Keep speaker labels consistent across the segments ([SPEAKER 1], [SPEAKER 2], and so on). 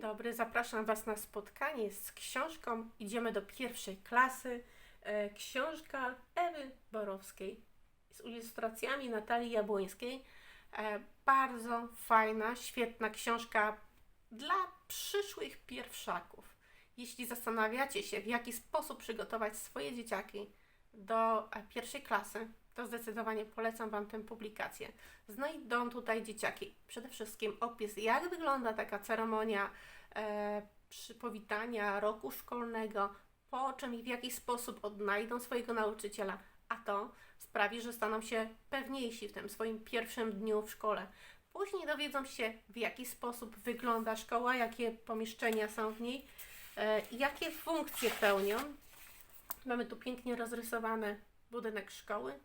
[SPEAKER 1] dobry, zapraszam Was na spotkanie z książką. Idziemy do pierwszej klasy. E, książka Ewy Borowskiej z ilustracjami Natalii Jabłońskiej. E, bardzo fajna, świetna książka dla przyszłych pierwszaków. Jeśli zastanawiacie się, w jaki sposób przygotować swoje dzieciaki do e, pierwszej klasy, to zdecydowanie polecam Wam tę publikację. Znajdą tutaj dzieciaki przede wszystkim opis, jak wygląda taka ceremonia e, powitania roku szkolnego, po czym i w jaki sposób odnajdą swojego nauczyciela, a to sprawi, że staną się pewniejsi w tym swoim pierwszym dniu w szkole. Później dowiedzą się, w jaki sposób wygląda szkoła, jakie pomieszczenia są w niej, e, jakie funkcje pełnią. Mamy tu pięknie rozrysowany budynek szkoły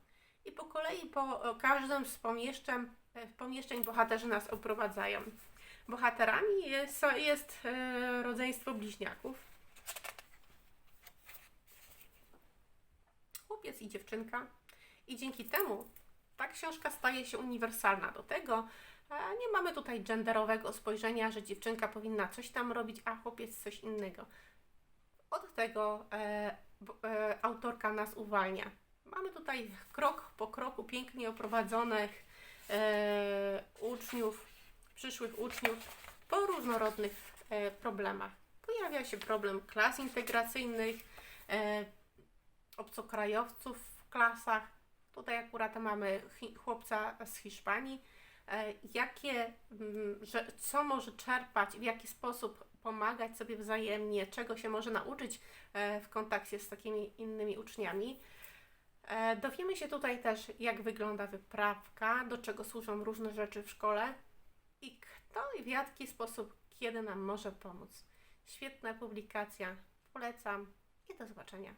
[SPEAKER 1] i po kolei po każdym z pomieszczeń, e, pomieszczeń bohaterzy nas oprowadzają. Bohaterami jest, jest e, rodzeństwo bliźniaków. Chłopiec i dziewczynka. I dzięki temu ta książka staje się uniwersalna. Do tego nie mamy tutaj genderowego spojrzenia, że dziewczynka powinna coś tam robić, a chłopiec coś innego. Od tego e, autorka nas uwalnia. Mamy tutaj krok po kroku pięknie oprowadzonych e, uczniów, przyszłych uczniów po różnorodnych e, problemach. Pojawia się problem klas integracyjnych, e, obcokrajowców w klasach. Tutaj akurat mamy chłopca z Hiszpanii. E, jakie, mm, że, co może czerpać, w jaki sposób pomagać sobie wzajemnie, czego się może nauczyć e, w kontakcie z takimi innymi uczniami. E, Dowiemy się tutaj też, jak wygląda wyprawka, do czego służą różne rzeczy w szkole i kto i w jaki sposób, kiedy nam może pomóc. Świetna publikacja, polecam i do zobaczenia.